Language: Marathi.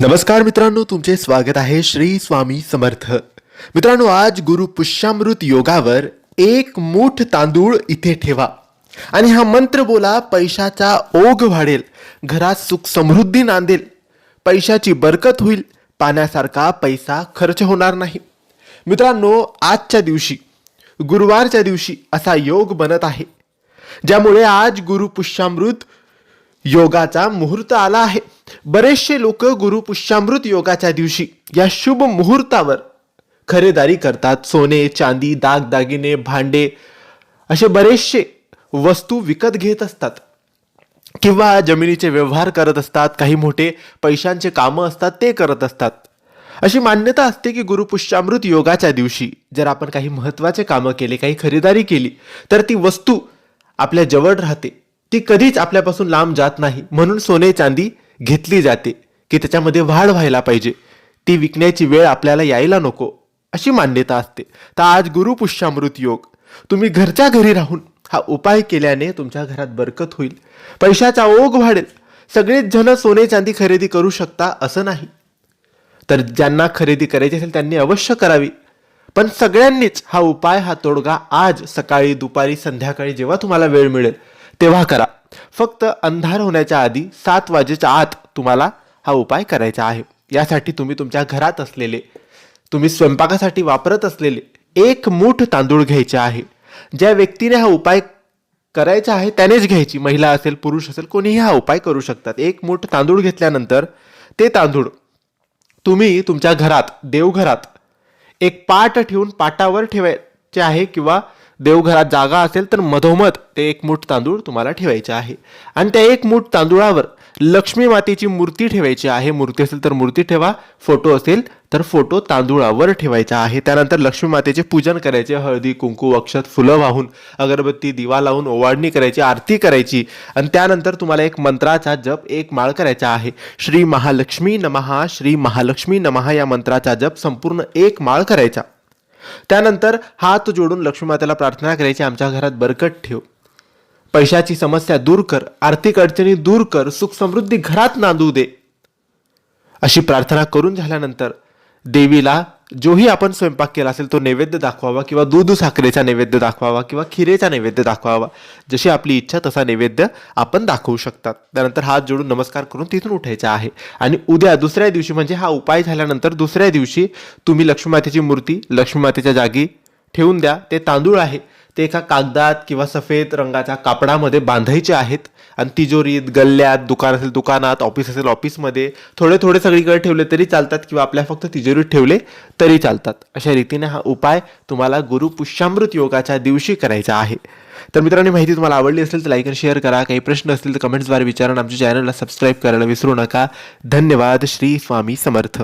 नमस्कार मित्रांनो तुमचे स्वागत आहे श्री स्वामी समर्थ. मित्रांनो आज गुरु पुष्यामृत योगावर एक मूठ तांदूळ इथे ठेवा. आणि हा मंत्र बोला पैशाचा ओघ वाढेल घरात सुख समृद्धी नांदेल. पैशाची बरकत होईल पाण्यासारखा पैसा खर्च होणार नाही. मित्रांनो आजच्या दिवशी गुरुवारच्या दिवशी असा योग बनत आहे ज्यामुळे आज गुरु पुष्यामृत योगाचा मुहूर्त आला आहे. बरेचसे लोक गुरु पुष्यामृत योगाच्या दिवशी या शुभ मुहूर्तावर खरेदारी करतात. सोने चांदी दागदागिने भांडे असे बरेचसे वस्तू विकत घेत असतात. किंवा जमिनीचे व्यवहार करत असतात काही मोठे पैशांचे कामं असतात ते करत असतात. अशी मान्यता असते की गुरुपुष्यामृत योगाच्या दिवशी जर आपण काही महत्त्वाचे कामं केले काही खरेदारी केली तर ती वस्तू आपल्या जवळ राहते. ती कधीच आपल्यापासून लांब जात नाही. म्हणून सोने चांदी घेतली जाते की त्याच्यामध्ये वाढ व्हायला पाहिजे. ती विकण्याची वेळ आपल्याला यायला नको अशी मान्यता असते. तर आज गुरुपुष्यामृत योग. तुम्ही घरच्या घरी राहून हा उपाय केल्याने तुमच्या घरात बरकत होईल. पैशाचा ओघ वाढेल. सगळेच जण सोने चांदी खरेदी करू शकता असं नाही. तर ज्यांना खरेदी करायची असेल त्यांनी अवश्य करावी. पण सगळ्यांनीच हा उपाय हा तोडगा आज सकाळी दुपारी संध्याकाळी जेव्हा तुम्हाला वेळ मिळेल तेव्हा करा. फक्त अंधार होण्याच्या आधी सात वाजेच्या आत तुम्हाला हा उपाय करायचा आहे. यासाठी तुम्ही तुमच्या घरात असलेले तुम्ही स्वयंपाकासाठी वापरत असलेले एक मूठ तांदूळ घ्यायचे आहे. ज्या व्यक्तीने हा उपाय करायचा आहे त्यानेच घ्यायची. महिला असेल पुरुष असेल कोणीही हा उपाय करू शकतात. एक मूठ तांदूळ घेतल्यानंतर ते तांदूळ तुम्ही तुमच्या घरात देवघरात एक पाट ठेवून पाटावर ठेवायचे आहे किंवा देवघरात जागा असेल तर मधोमध ते एक मूठ तांदूळ तुम्हाला ठेवायचे आहे. आणि त्या एक मूठ तांदूळावर लक्ष्मी मातेची मूर्ती ठेवायची आहे. मूर्ती असेल तर मूर्ती ठेवा. फोटो असेल तर फोटो तांदूळावर ठेवायचा आहे. त्यानंतर लक्ष्मी मातेचे पूजन करायचे. हळदी कुंकू अक्षत फुलं वाहून अगरबत्ती दिवा लावून ओवाळणी करायची आरती करायची. आणि त्यानंतर तुम्हाला एक मंत्राचा जप एक माळ करायचा आहे. श्री महालक्ष्मी नमहा श्री महालक्ष्मी नमहा या मंत्राचा जप संपूर्ण एक माळ करायचा. त्यानंतर हात जोडून लक्ष्मीमातेला प्रार्थना करायची आमच्या घरात बरकत ठेव. पैशाची समस्या दूर कर आर्थिक अडचणी दूर कर सुख समृद्धी घरात नांदू दे. अशी प्रार्थना करून झाल्यानंतर देवीला जोही आपण स्वयंपाक केला असेल तो नैवेद्य दाखवावा किंवा दूध साखरेचा नैवेद्य दाखवावा किंवा खिरेचा नैवेद्य दाखवावा जशी आपली इच्छा तसा नैवेद्य आपण दाखवू शकतात. त्यानंतर हात जोडून नमस्कार करून तिथून उठायचा आहे. आणि उद्या दुसऱ्या दिवशी म्हणजे हा उपाय झाल्यानंतर दुसऱ्या दिवशी तुम्ही लक्ष्मीमातेची मूर्ती लक्ष्मीमातेच्या जागी ठेवून द्या. ते तांदूळ आहे. ते एका कागदात किंवा सफेद रंगाच्या कापडामध्ये बांधायचे आहेत. आणि तिजोरीत गल्ल्यात दुकान असेल दुकानात ऑफिस असेल ऑफिसमध्ये थोडे थोडे सगळीकडे ठेवले तरी चालतात किंवा आपल्या फक्त तिजोरीत ठेवले तरी चालतात. अशा रीतीने हा उपाय तुम्हाला गुरु पुष्यामृत योगाच्या दिवशी करायचा आहे. तर मित्रांनो माहिती तुम्हाला आवडली असेल तर लाईक आणि शेअर करा. काही प्रश्न असतील तर कमेंट्सद्वारे विचारा आमच्या चॅनलला सबस्क्राईब करायला विसरू नका. धन्यवाद. श्री स्वामी समर्थ.